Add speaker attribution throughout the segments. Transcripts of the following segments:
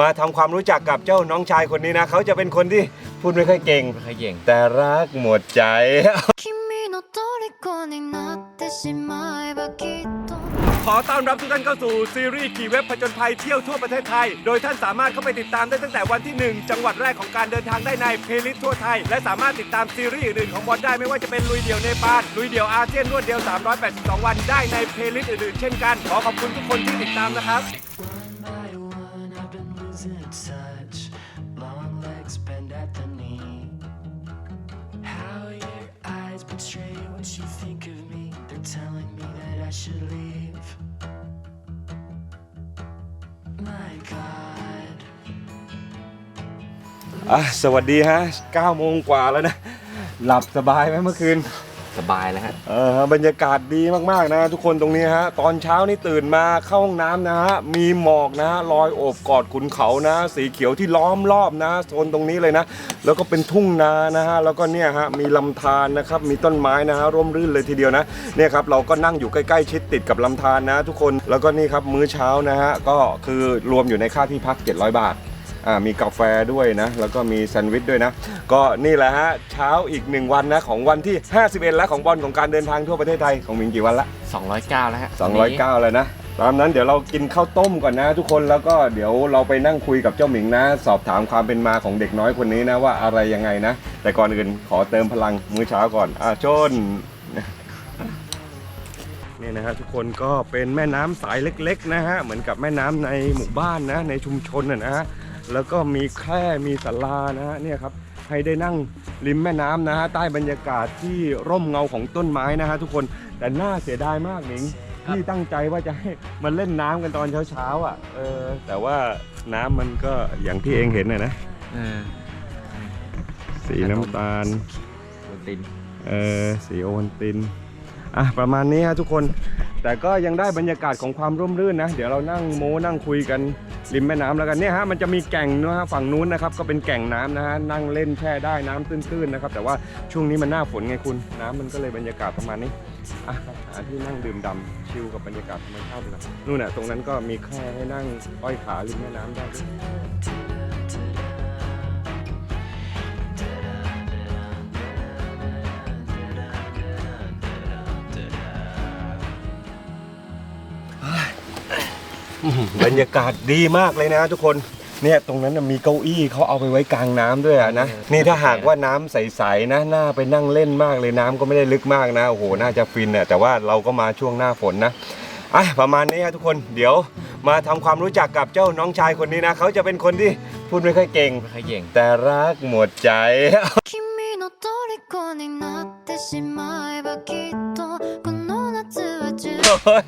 Speaker 1: มาทำความรู้จักกับเจ้าน้องชายคนนี้นะ เขาจะเป็นคนที่พูดไม่ค่อยเก่ง
Speaker 2: ไม่ค่อยเก่ง
Speaker 1: แต่รักหมดใจ
Speaker 3: 君の虜になってしまえばきっと
Speaker 1: ขอต้อนรับทุกท่านเข้าสู่ซีรีส์ขี่เว็บผจญภัยเที่ยวทั่วประเทศไทย โดยท่านสามารถเข้าไปติดตามได้ตั้งแต่วันที่ 1 จังหวัดแรกของการเดินทางได้ในเพลย์ลิสต์ทั่วไทย และสามารถติดตามซีรีส์อื่นๆของบอลได้ไม่ว่าจะเป็นลุยเดี่ยวเนปาลลุยเดี่ยวอาเซียนรวดเดียว 382 วันได้ในเพลย์ลิสต์อื่นๆ เช่นกัน ขอขอบคุณทุกคนที่ติดตามนะครับ
Speaker 4: losing touch. Long legs bend at the knee. How your eyes betray what you think of me. They're telling me that I should leave. My God.
Speaker 1: อะสวัสดีฮะ9โมงกว่าแล้วนะ หลับสบายไหมเมื่อคืน
Speaker 2: สบายแล้วฮะ
Speaker 1: เออบรรยากาศดีมากๆนะ ทุกคนตรงนี้ฮะตอนเช้านี่ตื่นมาเข้าห้องน้ำนะฮะมีหมอกนะลอยโอบกอดขุนเขานะ สีเขียวที่ล้อมรอบนะโซนตรงนี้เลยนะ แล้วก็เป็นทุ่งนานะฮะแล้วก็เนี่ยฮะมีลำธารนะครับมีต้นไม้นะฮะร่มรื่นเลยทีเดียวนะเนี่ยครับเราก็นั่งอยู่ใกล้ๆชิดติดกับลำธารนะ ทุกคนแล้วก็นี่ครับมื้อเช้านะฮะก็คือรวมอยู่ในค่าที่พัก 700 บาท อ่ามีกาแฟด้วยนะ แล้วก็มีแซนด์วิชด้วยนะ ก็นี่แหละฮะเช้าอีกหนึ่งวันนะของวันที่ 51 แล้วของบอลของการเดินทางทั่วประเทศไทยของมิงกี่วันละ
Speaker 2: 209 แล้วฮะ
Speaker 1: 209แล้วนะตามนั้นเดี๋ยวเรากินข้าวต้มก่อนนะทุกคนแล้วก็เดี๋ยวเราไปนั่งคุยกับเจ้าหมิงนะ สอบถามความเป็นมาของเด็กน้อยคนนี้นะว่าอะไรยังไงนะ แต่ก่อนอื่นขอเติมพลังมื้อเช้าก่อนอะชนนี่นะฮะทุกคนก็เป็นแม่น้ำสายเล็กๆนะฮะเหมือนกับแม่น้ำในหมู่บ้านนะในชุมชนนะนะฮะ แล้วก็มีแคร่มีศาลานะฮะเนี่ยครับให้ได้นั่งริมแม่น้ำนะฮะใต้บรรยากาศที่ร่มเงาของต้นไม้นะฮะทุกคนแต่น่าเสียดายมากหนิงที่ตั้งใจว่าจะให้มันเล่นน้ำกันตอนเช้าๆอะเออแต่ว่าน้ำมันก็อย่างที่เองเห็นนะนะ
Speaker 2: เออ
Speaker 1: สีน้ำตาล
Speaker 2: โดนติน
Speaker 1: เออสีโอวันติน อะ ประมาณนี้ฮะทุกคน แต่ก็ยังได้บรรยากาศของความร่มรื่นนะ เดี๋ยวเรานั่งโม้นั่งคุยกันริมแม่น้ำแล้วกันเนี่ยฮะมันจะมีแก่งนะฮะฝั่งนู้นนะครับก็เป็นแก่งน้ำนะฮะนั่งเล่นแช่ได้น้ำตื้นๆนะครับแต่ว่าช่วงนี้มันหน้าฝนไงคุณน้ำมันก็เลยบรรยากาศประมาณนี้อะหาที่นั่งดื่มด่ำชิลกับบรรยากาศธรรมชาตินะนู่นน่ะตรงนั้นก็มีแค่ให้นั่งอ้อยขาริมแม่น้ำได้ บรรยากาศดีมากเลยนะทุกคน เนี่ยตรงนั้นนะมีเก้าอี้เขาเอาไปไว้กลางน้ำด้วยอะนะ นี่ถ้าหากว่าน้ำใสๆนะน่าไปนั่งเล่นมากเลยน้ำก็ไม่ได้ลึกมากนะ โอ้โห น่าจะฟินอะแต่ว่าเราก็มาช่วงหน้าฝนนะ อ่ะประมาณนี้ครับทุกคน เดี๋ยวมาทำความรู้จักกับเจ้าน้องชายคนนี้นะ เขาจะเป็นคนที่พูดไม่ค่อยเก่ง
Speaker 2: ไม่ค่อยเก่ง
Speaker 1: แต่รักหมดใจ
Speaker 3: 君の虜になってしまえばきっとこの夏は充
Speaker 1: เฮ้ย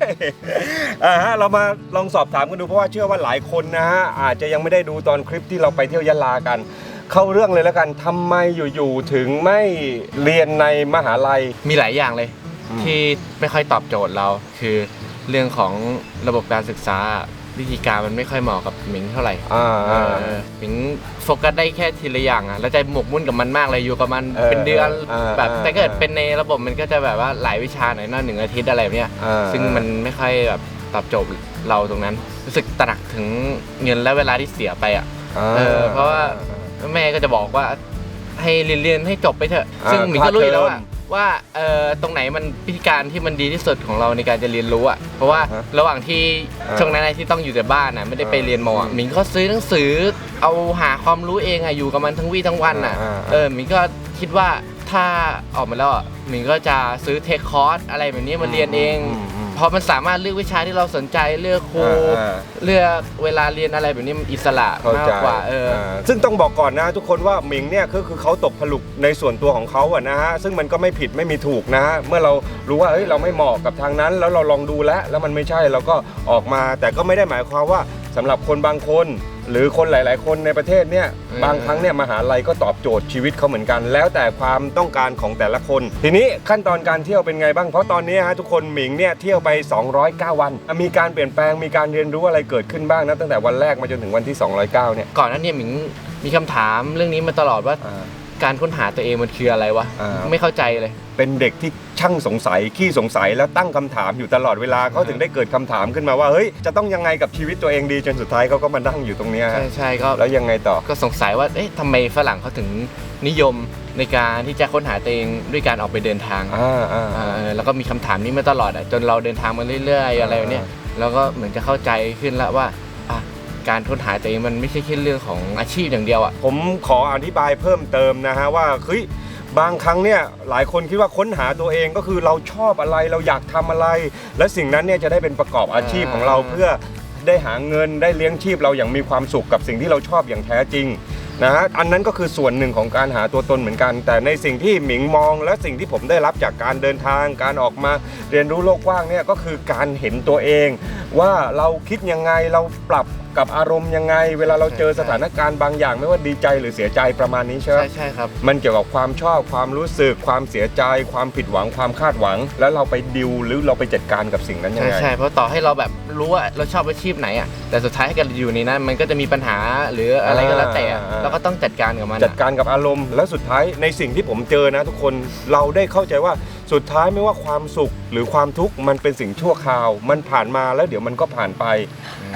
Speaker 1: อ่าฮะเรามาลองสอบถามกันดูเพราะว่าเชื่อว่าหลายคนนะฮะอาจจะยังไม่ได้ดูตอนคลิปที่เราไปเที่ยวยะลากัน เข้าเรื่องเลยแล้วกันทำไมอยู่ๆถึงไม่เรียนในมหาลัย
Speaker 2: มีหลายอย่างเลย ที่ไม่ค่อยตอบโจทย์เราคือเรื่องของระบบการศึกษา วิธีการมันไม่ค่อยเหมาะกับหมิงเท่าไหร่
Speaker 1: อ่า
Speaker 2: เอ
Speaker 1: อ่า
Speaker 2: อหมิงโฟกัสได้แค่ทีละอย่างอะแล้วใจหมกมุ่นกับมันมากเลยอยู่กับมัน
Speaker 1: เออ
Speaker 2: เป็นเดือน
Speaker 1: เออ
Speaker 2: แบบ
Speaker 1: เออ
Speaker 2: แต่เกิดเป็นในระบบมันก็จะแบบว่าหลายวิชาหน่อยนะหนึ่งอาทิตย์อะไรแบบเนี้ย
Speaker 1: อ่า
Speaker 2: ซึ่งมันไม่ค่อยแบบตอบโจทย์เราตรงนั้น รู้สึกตระหนักถึงเงินและเวลาที่เสียไปอะ
Speaker 1: อ่
Speaker 2: เออเพราะว่า แม่ก็จะบอกว่าให้เรียนเรียนให้จบไปเถอะ
Speaker 1: อ่า
Speaker 2: ซึ่งหมิงก็รู้อยู่แล้ว
Speaker 1: ค่า
Speaker 2: อะ
Speaker 1: เทอม
Speaker 2: ว่าเอ่อตรงไหนมันพิธีการที่มันดีที่สุดของเราในการจะเรียนรู้อะเพราะว่า
Speaker 1: อ่าฮะ
Speaker 2: ระหว่างที่
Speaker 1: อ่า
Speaker 2: ช่วงนั้นที่ต้องอยู่แต่บ้านอะไม่ได้ไป
Speaker 1: อ่า
Speaker 2: เรียนมอะ
Speaker 1: อืม
Speaker 2: หมิงก็ซื้อหนังสือเอาหาความรู้เองอะอยู่กับมันทั้งวี่ทั้งวันอะ
Speaker 1: อ่าอ่า
Speaker 2: เออหมิงก็คิดว่าถ้าออกมาแล้วอะหมิงก็จะซื้อเทคคอร์สอะไรแบบนี้มาเรียนเอง
Speaker 1: อืมอืม
Speaker 2: เพราะมันสามารถเลือกวิชาที่เราสนใจเลือกครู
Speaker 1: อ่า
Speaker 2: เลือกเวลาเรียนอะไรแบบนี้มันอิสระ
Speaker 1: เข้าใจ
Speaker 2: มากกว่าเออา
Speaker 1: ซึ่งต้องบอกก่อนนะทุกคนว่าหมิงเนี่ยก็คือเขาตกผลุกในส่วนตัวของเขาอะนะฮะซึ่งมันก็ไม่ผิดไม่มีถูกนะฮะเมื่อเรารู้ว่าเฮ้ยเราไม่เหมาะกับทางนั้น แล้วเราลองดูแล้วแล้วมันไม่ใช่เราก็ออกมา แต่ก็ไม่ได้หมายความว่าสำหรับคนบางคน หรือคนหลาย ๆ คนในประเทศเนี่ย
Speaker 2: อืม
Speaker 1: บางครั้งเนี่ยมหาลัยก็ตอบโจทย์ชีวิตเขาเหมือนกัน แล้วแต่ความต้องการของแต่ละคน ทีนี้ขั้นตอนการเที่ยวเป็นไงบ้างเพราะตอนนี้ฮะทุกคนหมิงเนี่ยเที่ยวไป 209 วัน มีการเปลี่ยนแปลงมีการเรียนรู้อะไรเกิดขึ้นบ้างนะตั้งแต่วันแรกมาจนถึงวันที่ 209เนี่ย
Speaker 2: ก่อนหนั้นเนี่ยหมิงมีคำถามเรื่องนี้มาตลอดว่า
Speaker 1: อ่า
Speaker 2: การค้นหาตัวเองมันคืออะไรวะ
Speaker 1: อ่า
Speaker 2: ไม่เข้าใจเลย
Speaker 1: เป็นเด็กที่ช่างสงสัยขี้สงสัยแล้วตั้งคำถามอยู่ตลอดเวลาเขาถึงได้เกิดคำถามขึ้นมาว่าเฮ้ยจะต้องยังไงกับชีวิตตัวเองดีจนสุดท้ายเขาก็มานั่งอยู่ตรงเนี้ยฮะ
Speaker 2: ใช่ใช่ก็
Speaker 1: แล้วยังไงต่อ
Speaker 2: ก็สงสัยว่าเอ๊ะทำไมฝรั่งเขาถึงนิยมในการที่จะค้นหาตัวเองด้วยการออกไปเดินทาง
Speaker 1: อ่าอ่า
Speaker 2: เออแล้วก็มีคำถามนี้มาตลอดอะจนเราเดินทางมาเรื่อย ๆ อะไรแบบเนี้ยแล้วก็เหมือนจะเข้าใจขึ้นแล้วว่าอะ การค้นหาตัวเองมันไม่ใช่แค่เรื่องของอาชีพอย่างเดียวอะ
Speaker 1: ผมขออธิบายเพิ่มเติมนะฮะว่าเฮ้ยบางครั้งเนี่ยหลายคนคิดว่าค้นหาตัวเองก็คือเราชอบอะไรเราอยากทำอะไร และสิ่งนั้นเนี่ยจะได้เป็นประกอบอาชีพของเราเพื่อได้หาเงินได้เลี้ยงชีพเราอย่างมีความสุขกับสิ่งที่เราชอบอย่างแท้จริงนะฮะอันนั้นก็คือส่วนหนึ่งของการหาตัวตนเหมือนกัน แต่ในสิ่งที่หมิงมองและสิ่งที่ผมได้รับจากการเดินทาง การออกมาเรียนรู้โลกกว้างเนี่ยก็คือการเห็นตัวเอง ว่าเราคิดยังไงเราปรับ กับอารมณ์ยังไง เวลาเราเจอสถานการณ์บางอย่าง ไม่ว่าดีใจหรือเสียใจประมาณนี้ใช่ไหม
Speaker 2: ใช่ใช่ครับ
Speaker 1: มันเกี่ยวกับความชอบความรู้สึก ความเสียใจ ความผิดหวังความคาดหวัง แล้วเราไปดิวหรือเราไปจัดการกับสิ่งนั้นยัง
Speaker 2: ใช่
Speaker 1: ไง
Speaker 2: ใช่เพราะต่อให้เราแบบรู้ว่าเราชอบอาชีพไหนอะแต่สุดท้ายให้กันอยู่ในนั้นมันก็จะมีปัญหาหรืออะไรก็แล้วแต่อะ
Speaker 1: อ่า
Speaker 2: เราก็ต้องจัดการกับมันอะ
Speaker 1: จัดการกับอารมณ์แล้วสุดท้ายในสิ่งที่ผมเจอนะ ทุกคนเราได้เข้าใจว่าสุดท้ายไม่ว่าความสุขหรือความทุกข์มันเป็นสิ่งชั่วคราว มันผ่านมาแล้วเดี๋ยวมันก็ผ่านไป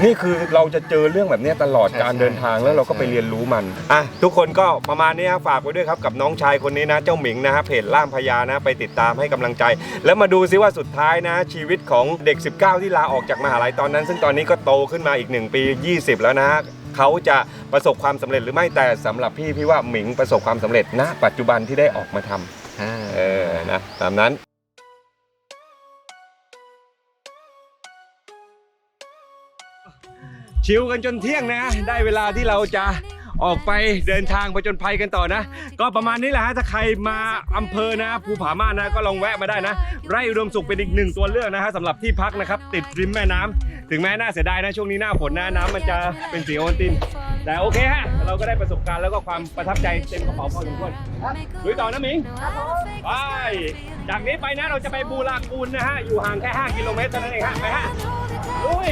Speaker 1: นี่คือเราจะเจอเรื่องแบบเนี้ยตลอด
Speaker 2: ใช่
Speaker 1: การเดินทางแล้วเราก็ไปเรียนรู้มันอะทุกคนก็ประมาณนี้ฮะฝากไว้ด้วยครับกับน้องชายคนนี้นะ เจ้าหมิงนะฮะเพจล่ามพญานะไปติดตามให้กำลังใจ แล้วมาดูซิว่าสุดท้ายนะ ชีวิตของเด็ก 19 ที่ลาออกจากมหาลัยตอนนั้น ซึ่งตอนนี้ก็โตขึ้นมาอีก 1 ปี 20 แล้วนะฮะเขาจะประสบความสำเร็จหรือไม่แต่สำหรับพี่พี่ว่าหมิงประสบความสำเร็จณปัจจุบันที่ได้ออกมาทำ
Speaker 2: อ่า
Speaker 1: เออนะตามนั้น ชิลกันจนเที่ยงนะ ได้เวลาที่เราจะออกไปเดินทางไปจนภัยกันต่อนะ ก็ประมาณนี้แหละฮะถ้าใครมาอำเภอนะภูผาม่านนะก็ลองแวะมาได้นะ ไร่อุดมสุขเป็นอีกหนึ่งตัวเลือกนะฮะสำหรับที่พักนะครับ ติดริมแม่น้ำถึงแม้น่าเสียดายนะ ช่วงนี้หน้าฝนนะน้ำมันจะเป็นสีโอวัลติน แต่โอเคฮะ เราก็ได้ประสบการณ์แล้วก็ความประทับใจเต็มกระเป๋าพอสมควรลุยต่อนะมิงไปจากนี้ไปนะเราจะไปบูรากูลนะฮะอยู่ห่างแค่ 5 กิโลเมตรเท่านั้นเองฮะไปฮะลุย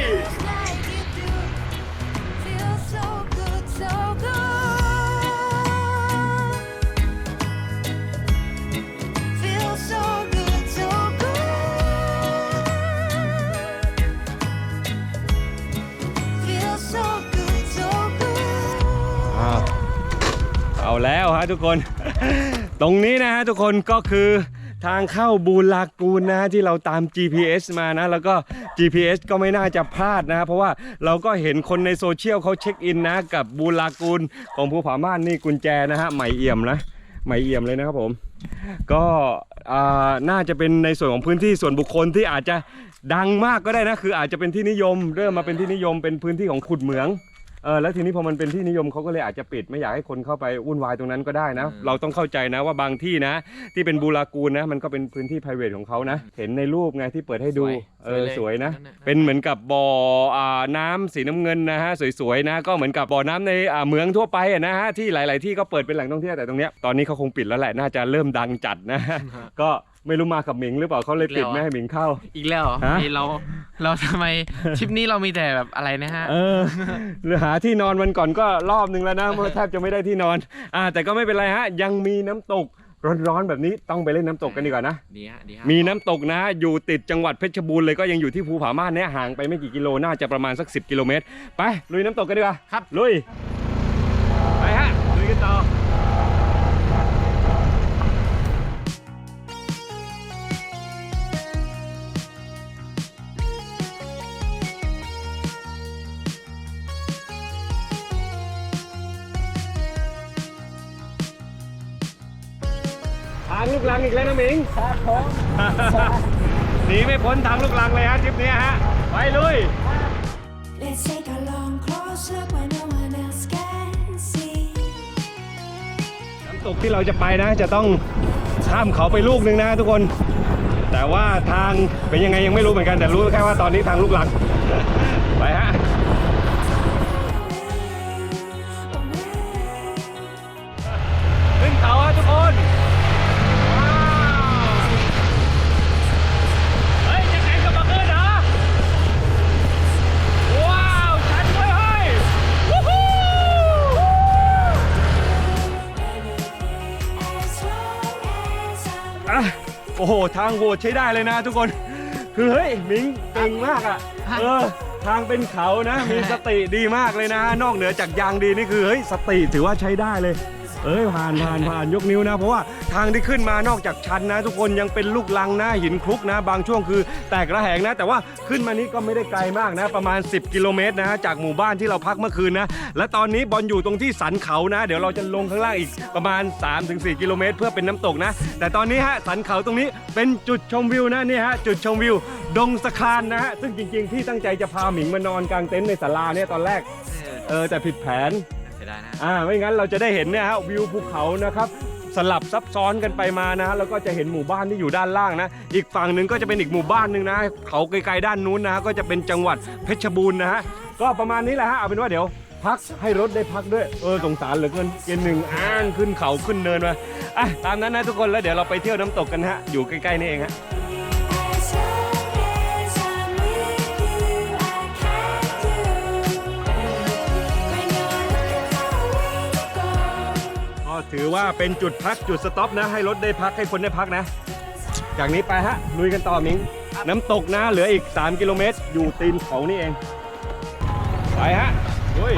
Speaker 1: ะทุกคน ตรงนี้นะฮะทุกคนก็คือทางเข้าบูลากูนนะฮะที่เราตาม GPS มานะ แล้วก็ GPS ก็ไม่น่าจะพลาดนะ เพราะว่าเราก็เห็นคนในโซเชียลเขาเช็คอินนะ กับบูลากูนของภูผาม่านนี่กุญแจนะฮะใหม่เอี่ยมนะใหม่เอี่ยมเลยนะครับผม ก็น่าจะเป็นในส่วนของพื้นที่ส่วนบุคคลที่อาจจะดังมากก็ได้นะ คืออาจจะเป็นที่นิยม เริ่มมาเป็นที่นิยมเป็นพื้นที่ของขุดเหมือง เออแล้วทีนี้พอมันเป็นที่นิยมเขาก็เลยอาจจะปิดไม่อยากให้คนเข้าไปวุ่นวายตรงนั้นก็ได้นะเราต้องเข้าใจนะว่าบางที่นะ ที่เป็นบูรากูลนะ มันก็เป็นพื้นที่ p r i v a t ของเขานะ เห็นในรูปไงที่เปิดให้ดู
Speaker 2: สวย
Speaker 1: เออ
Speaker 2: ส
Speaker 1: ส
Speaker 2: ว
Speaker 1: วยย
Speaker 2: เลย
Speaker 1: นะ
Speaker 2: นั่นน่ะ
Speaker 1: เป็นเหมือนกับบ่ออ่าน้ำสีน้ำเงินนะฮะสวยๆนะก็เหมือนกับบ่อน้ำในอ่าเมืองทั่วไปอะนะฮะที่หลาย ๆ ที่ก็เปิดเป็นแหล่งท่องเที่ยวแต่ตรงเนี้ยตอนนี้เขาคงปิดแล้วแหละน่าจะเริ่มดังจัดนะก็ไม่รู้มากับหมิงหรือเปล่าเขาเลยปิดไม่ให้หมิงเข้า
Speaker 5: อีกแล้วเหรอ
Speaker 1: ฮะ
Speaker 5: นี่เราเราทำไมทริปนี้เรามีแต่แบบอะไรนะฮะ
Speaker 1: เออหรือหาที่นอนวันก่อนก็รอบนึงแล้วนะ เมื่อแทบจะไม่ได้ที่นอน อ่า แต่ก็ไม่เป็นไรฮะ ยังมีน้ำตก ร้อนๆแบบนี้ต้องไปเล่นน้ำตกกันดีกว่านะ
Speaker 5: ดีฮะดีฮะ
Speaker 1: มีน้ำตกนะ อยู่ติดจังหวัดเพชรบูรณ์เลยก็ยังอยู่ที่ภูผาม่านเนี่ยห่างไปไม่กี่กิโลน่าจะประมาณสัก 10 กิโลเมตร ไปลุยน้ำตกกันดีกว่า
Speaker 5: ครับ
Speaker 1: ลุยไปฮะลุยกันต่อางลูกลังอีกแล้วนะหมิงครับผมหนีไม่พ้นทางลูกลังเลยฮะทริปเนี้ยฮะ ไปลุย
Speaker 3: Let's take a long close look where no one else can see.
Speaker 1: น้ำตกที่เราจะไปนะ จะต้องข้ามเขาไปลูกหนึ่งนะทุกคน แต่ว่าทางเป็นยังไงยังไม่รู้เหมือนกันแต่รู้แค่ว่าตอนนี้ทางลูกหลัง ไปฮะ อ้โห ทางโหดใช้ได้เลยนะทุกคน คือเฮ้ยมิงเก่งมากอะ เออ ทางเป็นเขานะ มีสติดีมากเลยนะ นอกเหนือจากยางดีนี่คือเฮ้ยสติถือว่าใช้ได้เลย เอ้ยผ่านผ่านผ่านยกนิ้วนะ เพราะว่าทางที่ขึ้นมานอกจากชันนะ ทุกคนยังเป็นลูกลังนะหินคลุกนะ บางช่วงคือแตกระแหงนะ แต่ว่าขึ้นมานี้ก็ไม่ได้ไกลมากนะ ประมาณ 10 กิโลเมตรนะ จากหมู่บ้านที่เราพักเมื่อคืนนะ และตอนนี้บอลอยู่ตรงที่สันเขานะ เดี๋ยวเราจะลงข้างล่างอีกประมาณ 3-4 กิโลเมตร เพื่อเป็นน้ำตกนะ แต่ตอนนี้ฮะสันเขาตรงนี้เป็นจุดชมวิวนะนี่ฮะจุดชมวิว ดงสะครานนะฮะซึ่งจริงๆพี่ตั้งใจจะพาหมิงมานอนกลางเต็นท์ในศาลาเนี่ยตอนแรกเออแต่ผิดแผน
Speaker 5: สียดายนะ
Speaker 1: อ่าไม่งั้นเราจะได้เห็นเนี่ยฮะวิวภูเขานะครับ สลับซับซ้อนกันไปมานะแล้วก็จะเห็นหมู่บ้านที่อยู่ด้านล่างนะ อีกฝั่งหนึ่งก็จะเป็นอีกหมู่บ้านหนึ่งนะ เขาไกลๆด้านนู้นนะฮะก็จะเป็นจังหวัดเพชรบูรณ์นะฮะก็ประมาณนี้แหละฮะเอาเป็นว่าเดี๋ยว พักให้รถได้พักด้วยเออสงสารเหลือเกินเกียร์หนึ่งอ้างขึ้นเขาขึ้นเนินมาอะตามนั้นนะทุกคนแล้วเดี๋ยวเราไปเที่ยวน้ำตกกันฮะอยู่ใกล้ๆนี่เองฮะ ถือว่าเป็นจุดพักจุดสต็อปนะ ให้รถได้พักให้คนได้พักนะ จากนี้ไปฮะลุยกันต่อมิง น้ำตกนะเหลืออีก 3 กิโลเมตร อยู่ตีนเขานี่เอง ไปฮะลุย